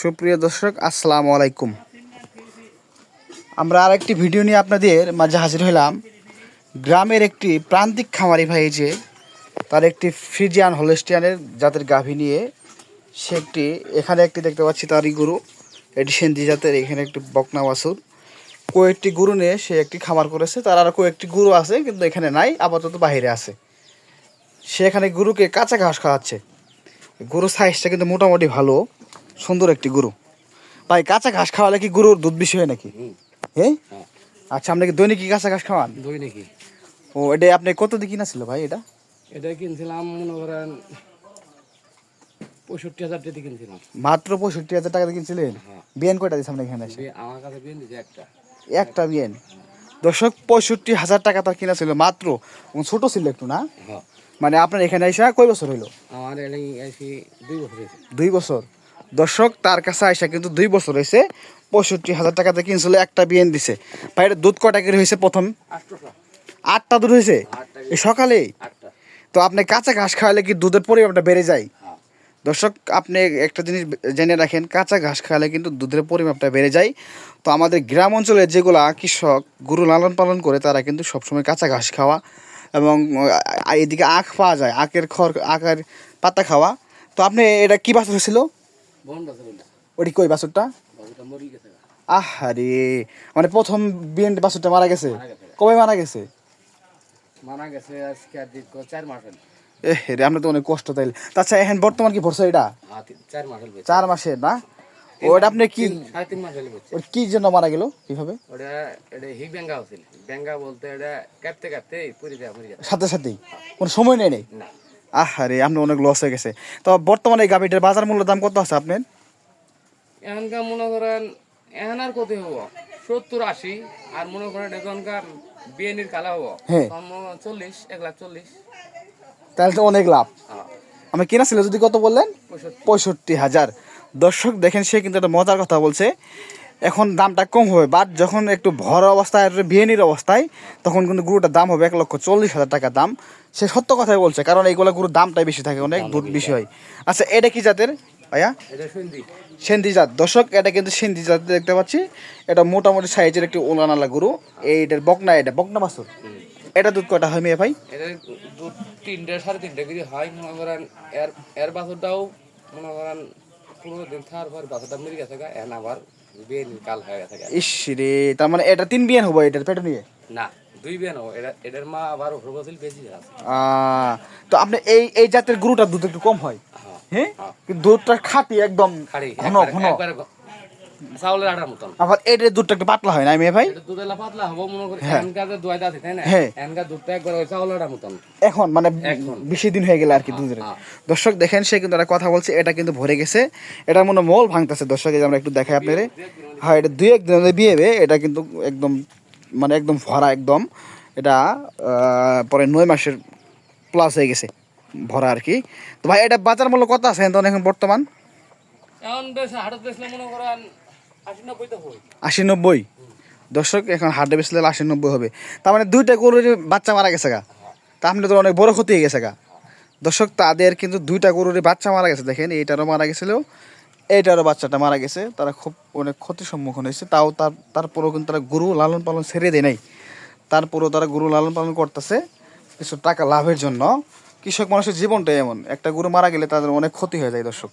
সুপ্রিয় দর্শক, আসসালামু আলাইকুম। আমরা আরেকটি ভিডিও নিয়ে আপনাদের মাঝে হাজির হলাম গ্রামের একটি প্রান্তিক খামারি ভাই যে, তার একটি ফ্রিজিয়ান হলেস্টিয়ানের জাতের গাভী নিয়ে সে একটি, এখানে একটি দেখতে পাচ্ছি তারই গরু। এটি সেন্দি জাতের, এখানে একটি বকনা বাছুর কয়েকটি গরু নিয়ে সে একটি খামার করেছে। তার আরও কয়েকটি গরু আছে, কিন্তু এখানে নাই, আপাতত বাইরে আছে। সে এখানে গরুকে কাঁচা ঘাস খাওয়াচ্ছে। গরুর সাইজটা কিন্তু মোটামুটি ভালো। সুন্দর একটি গরু। ভাই কাঁচা ঘাস খাওয়ালে কি গরুর দুধ বেশি হয় নাকি? হ্যাঁ। আচ্ছা আপনি কি দৈনিক কি কাঁচা ঘাস খাওয়ান? দই নাকি। ও এটা আপনি কত দিয়ে কিনা ছিল ভাই এটা? এটা কিনছিলাম মনে করেন পঁয়ষট্টি হাজার টাকা কিনছিলাম। মাত্র পঁয়ষট্টি হাজার টাকা দিয়ে কিনছিলেন? হ্যাঁ। বিয়ান কয়টা দিয়েছে আপনি এখানে এসে? আমার কাছে কিনে দিয়েছে একটা। একটা বিয়ান? দর্শক পঁয়ষট্টি হাজার টাকা তার কিনা ছিল মাত্র। ছোট ছিল একটু না? হ্যাঁ। মানে আপনার এখানে এসে কয় বছর হইল? আমার দুই বছর দুই বছর? দর্শক তার কাছে আইসা কিন্তু দুই বছর হয়েছে পঁয়ষট্টি হাজার টাকাতে কিনছিল একটা বিয়ান দিছে। ভাই এটা দুধ কটা করে হয়েছে প্রথম? আটটা দুধ হয়েছে আটটা তো আপনি কাঁচা ঘাস খাওয়ালে কি দুধের পরিমাণটা বেড়ে যায়? হ্যাঁ। দর্শক আপনি একটা জিনিস জেনে রাখেন কাঁচা ঘাস খাওয়ালে কিন্তু দুধের পরিমাপটা বেড়ে যায়। তো আমাদের গ্রাম অঞ্চলে যেগুলা কৃষক গরু লালন পালন করে তারা কিন্তু সবসময় কাঁচা ঘাস খাওয়া এবং এদিকে আখ পাওয়া যায় আখের খড় আখের পাতা খাওয়া। তো আপনি এটা কী বাছুর হয়েছিল? ওটি কই বাছুরটা? আহারে মানে প্রথম বাছুরটা মারা গেছে? কবে মারা গেছে? মারা গেছে আজকে চার মাস এ আমরা তো অনেক কষ্ট তাইলে। তাছাড়া এখন বর্তমান কি ভরসা এটা? চার মাস না? ওটা আপনি কি ওর কি জন্য মারা গেল কীভাবে? ওটা এটা ব্যাঙ্গা ব্যাঙ্গা বলতে এটা পুরি দেওয়া সাথে সাথেই? কোনো সময় নেই নেই না। আহারে আপনি অনেক লস হয়ে গেছে। তো বর্তমানে এই গাভিটার বাজার মূল্য দাম কত আছে আপনার? এখানকার মনে করেন এখন আর কত হব। সত্তর আশি আর মনে করেন এখনকার বিএনির কালা হব। হ্যাঁ। চল্লিশ এক লাখ চল্লিশ। তাহলে তো অনেক লাভ। হ্যাঁ, আমি কিনা ছিল যদি কত বললেন? পঁয়ষট্টি হাজার। দর্শক দেখেন সে কিন্তু একটা মজার কথা বলছে। এখন দামটা কম হবে বাট যখন একটু ভর অবস্থায় বিয়েনির অবস্থায় তখন কিন্তু গরুটার দাম হবে এক লক্ষ চল্লিশ হাজার টাকা দাম। সে সত্য কথাই বলছে কারণ এইগুলো গরুর দামটাই বেশি থাকে অনেক দুধ বেশি হয়। আচ্ছা এটা কি জাতের? ভাইয়া? সেন্দি জাত। দর্শক এটা কিন্তু সেন্দি জাত দেখতে পাচ্ছি। এটা মোটামুটি সাইজের একটি ওলানালা গরু। এইটার বকনা এটা বকনা বাছুর এটা দুধ কয়টা হয় মেয়ে ভাই? এটা দু তিনটে সাড়ে তিনটে কেজি হয়। মনে করেন এর এর বাছরটাও মনে করেন দিন থার পর বাছরটা মরে গেছে এখন আবার কাল হয়ে গেছে ইস রে তার মানে এটা তিন বিয়ান হব এটার পেটে নিয়ে? না দুই বিয়ান হব এটা এটার মা আবার হরগজিল বেশি আছে। তো আপনি এই এই জাতের গরুটার দুধ একটু কম হয়? হ্যাঁ হ্যাঁ? হ্যাঁ। দুধটা খাটি একদম ঘন ঘন। চাউলের আটার মতন। আবার এটার দুধটা একটু পাতলা হয় না মেয়ে ভাই? এটা দুধেলা পাতলা হব মনে করি হ্যাঁ। এনকার যে দোয়াইতে আছে তাই না? হ্যাঁ। এনকার দুধটা একবার ওই চাউলের আটার মতন। এখন মানে বেশি দিন হয়ে গেলে আর কি দুধের। দর্শক দেখেন সে কিন্তু একটা কথা বলছে এটা কিন্তু ভরে গেছে। এটা মনে মল ভাঙতেছে দর্শক আমরা একটু দেখাই আপনাদের হ্যাঁ এটা দুই এক বিয়ে এটা কিন্তু একদম মানে একদম ভরা একদম। এটা পরে নয় মাসের প্লাস হয়ে গেছে ভরা আর কি। তো ভাই এটা বাজার মূল্য কত আছে? এখন বর্তমান? এখন বেশ হাটত মনে করেন আশি নব্বই? দর্শক, এখন হাটে বেচলে আশি নব্বই হবে। তার মানে দুইটা গরুর বাচ্চা মারা গেছে গা। তা আপনি তো অনেক বড় ক্ষতি হয়ে গেছে গা। দর্শক, তাদের কিন্তু দুইটা গরুর বাচ্চা মারা গেছে। দেখেন, এইটারও মারা গেছিল, এইটারও বাচ্চাটা মারা গেছে। তারা খুব অনেক ক্ষতির সম্মুখীন হয়েছে। তাও তার, তারপরেও কিন্তু তারা গরু লালন পালন ছেড়ে দেয় নাই। তারপরেও তারা গরু লালন পালন করতেছে কিছু টাকা লাভের জন্য। কৃষক মানুষের জীবনটাই এমন। একটা গরু মারা গেলে তাদের অনেক ক্ষতি হয়ে যায় দর্শক।